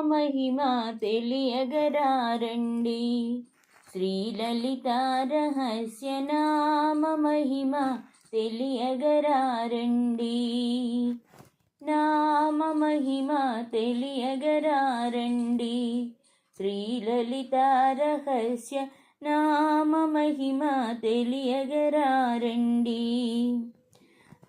మహిమ తెలియగరారండి. శ్రీలలిత రహస్య నామ మహిమ తెలియగరారండి. నామ మహిమ తెలియగరారండి. శ్రీలలిత రహస్య నామ మహిమ తెలియగరారండి.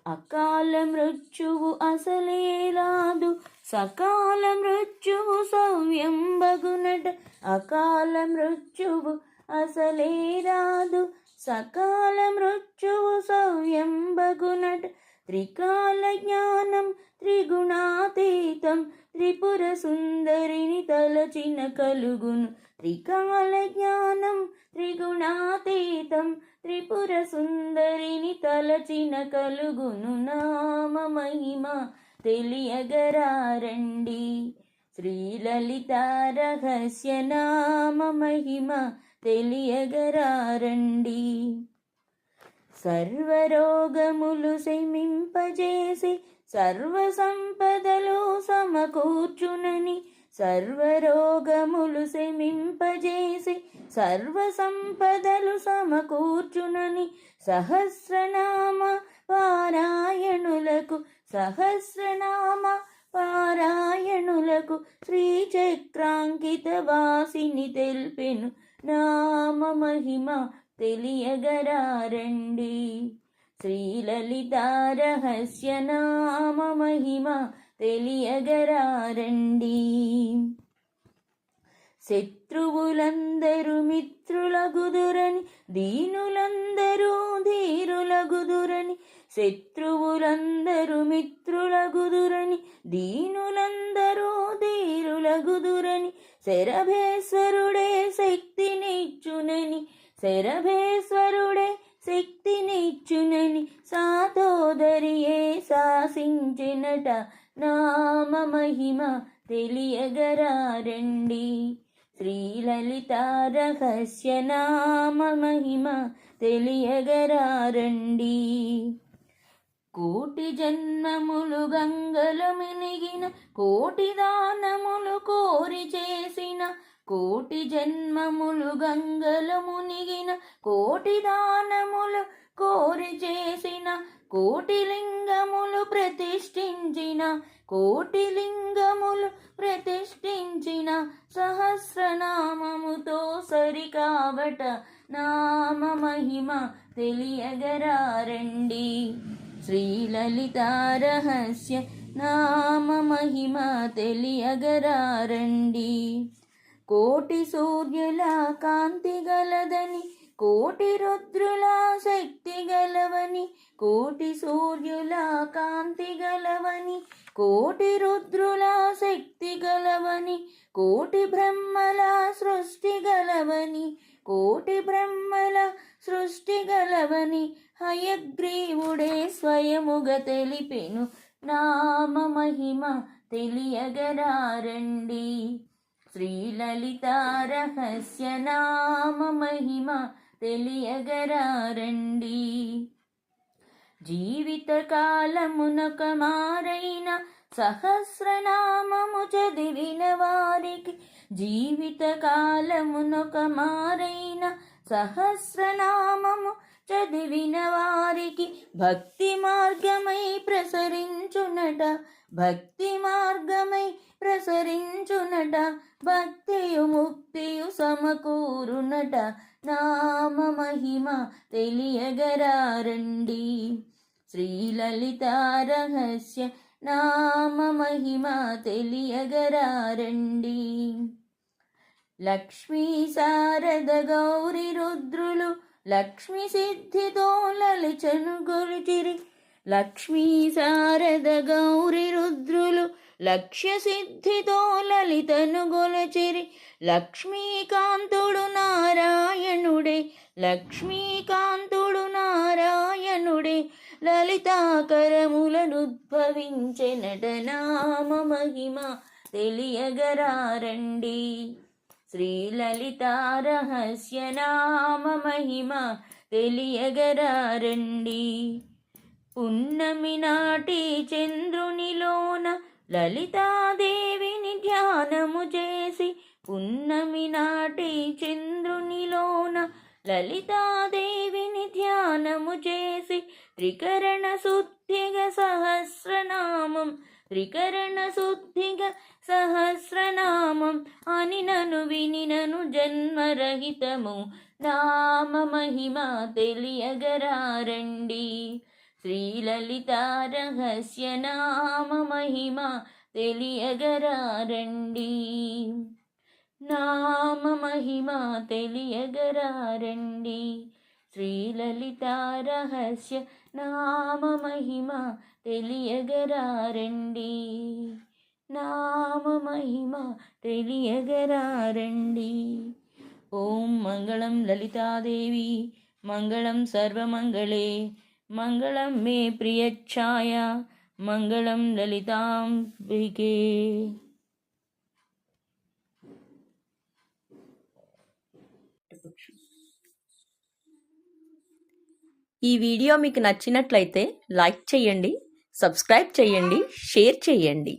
అకాల మృత్యువు అసలే రాదు సకాల మృత్యువు సౌవ్యంబగునట. అకాల మృత్యువు అసలే రాదు. సకాల మృత్యువు సౌవ్యంబగునట. త్రికాల జ్ఞానం త్రిగుణాతీతం త్రిపుర సుందరిని తలచిన కలుగును. త్రికాల జ్ఞానం త్రిగుణాతీతం త్రిపుర సుందరిని తలచిన కలుగును. నామ మహిమ తెలియగరారండి. శ్రీలలిత రహస్య నామ మహిమ తెలియగరారండి. సర్వరోగములు శమింపజేసి సర్వ సంపదలు సమకూర్చునని సర్వరోగములు శమింపజేసి సర్వ సంపదలు సమకూర్చునని సహస్రనామ పారాయణులకు సహస్రనామ పారాయణులకు శ్రీచక్రాంకిత వాసిని తెల్పెను. నామ మహిమ తెలియగరారండి. శ్రీలలిత రహస్య నామ మహిమ తెలియగరారండి. శత్రువులందరూ మిత్రులగుదురని దీనులందరూ ధీరులగుదురని శత్రువులందరూ మిత్రులగుదురని దీనులందరూ ధీరులగుదురని శరభేశ్వరుడే శక్తినిచ్చునని శరభేశ్వరుడే శక్తినిచ్చునని సాధోదరియే శాసించినట నామ మహిమ తెలియగరారండి. శ్రీలలితారహస్య నామ మహిమ తెలియగరారండి. కోటి జన్మములు గంగలు మినిగిన కోటి దానములు కోరి చేసిన కోటి జన్మములు గంగలు మునిగిన కోటి దానములు కోరి చేసిన కోటి లింగములు ప్రతిష్ఠించిన కోటి లింగములు ప్రతిష్ఠించిన సహస్రనామముతో సరికావట నామ మహిమ తెలియగరారండి. శ్రీలలితారహస్య నామ మహిమ తెలియగరారండి. కోటి సూర్యుల కాంతి గలదని కోటి రుద్రుల శక్తి గలవని కోటి సూర్యుల కాంతి గలవని కోటి రుద్రుల శక్తి గలవని కోటి బ్రహ్మల సృష్టి గలవని కోటి బ్రహ్మ సృష్టి గలవని హయగ్రీవుడే స్వయముగ తెలిపెను. నామ మహిమ తెలియగరారండి. శ్రీలలిత రహస్య నామ మహిమ తెలియగరారండి. జీవిత కాలమునక మారైన సహస్రనామము చదివిన వారికి జీవిత కాలమునొక మారైన సహస్రనామము చదివిన వారికి భక్తి మార్గమై ప్రసరించునట. భక్తి మార్గమై ప్రసరించునట. భక్తియు ముక్తియు సమకూరునట. నామ మహిమ తెలియగరారండి. శ్రీలలిత రహస్య నామ మహిమ తెలియగరారండి. లక్ష్మీ శారద గౌరి రుద్రులు లక్ష్మి సిద్ధితో లలిచను గొలిచిరి లక్ష్మీ శారద గౌరి రుద్రులు లక్ష్య సిద్ధితో లలితను గొలచిరి లక్ష్మీకాంతుడు నారాయణుడే లక్ష్మీకాంతుడు నారాయణుడే లలితాకరములనుద్భవించెనట నామ మహిమ తెలియగరారండి. శ్రీలలిత నామ మహిమ తెలియగరారండి. పున్నమి నాటి చంద్రునిలోన లలితాదేవిని ధ్యానము చేసి పున్నమి నాటి చంద్రునిలోన లలితాదేవిని ధ్యానము చేసి త్రికరణ శుద్ధిగ సహస్రనామం త్రికరణ శుద్ధిగ సహస్రనామం జన్మరహితము నామ మహిమ తెలియగరారండి. శ్రీలలిత రహస్య నామ మహిమ తెలియగరారండి. నామ మహిమ తెలియగరారండి. శ్రీలలిత రహస్య నామ మహిమ తెలియగరారండి. నామ మహిమ తెలియగరారండి. ఓం మంగళం లలితాదేవి మంగళం సర్వమంగళే మంగళం మే ప్రియఛాయ మంగళం లలితాంబికే. ఈ వీడియో మీకు నచ్చినట్లయితే లైక్ చేయండి సబ్స్క్రైబ్ చేయండి షేర్ చేయండి.